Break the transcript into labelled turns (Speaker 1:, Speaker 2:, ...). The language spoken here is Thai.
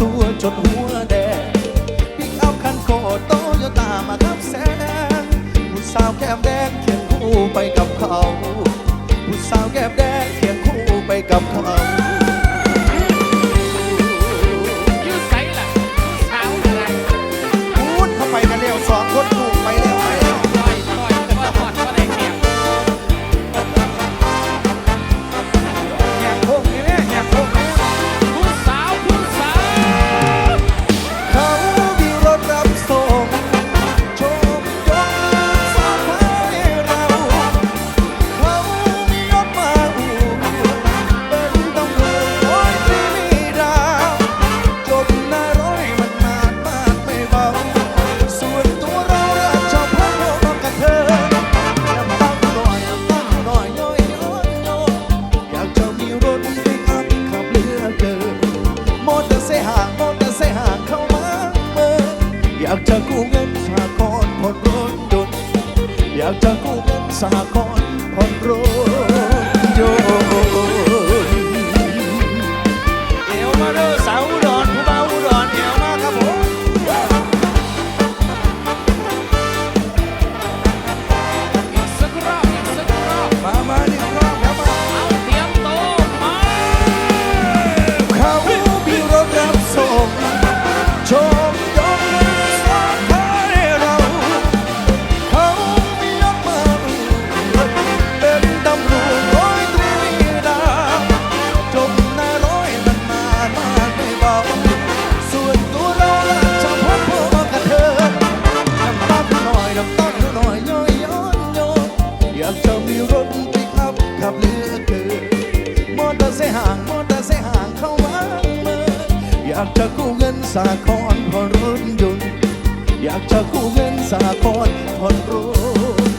Speaker 1: ตัวจนหัวแดงพิกเอาคันโคโตโยต้ามาขับแสงผู้สาวแก้มแดงเคียงคู่ไปกับเขาผู้สาวแก้มแดงเคียงคู่ไปกับเขาากจะกู้เงินสหกรณ์ผ่อนรถยนต์อยากจะกู้เงินสหกรณ์ผ่อนรถ ห่างมอเตอร์ไซค์ห่างเข้าวางมืออยากจะกู้เงินสาครผ่อนรถยนต์อยากจะกู้เงินสาครผ่อนรถ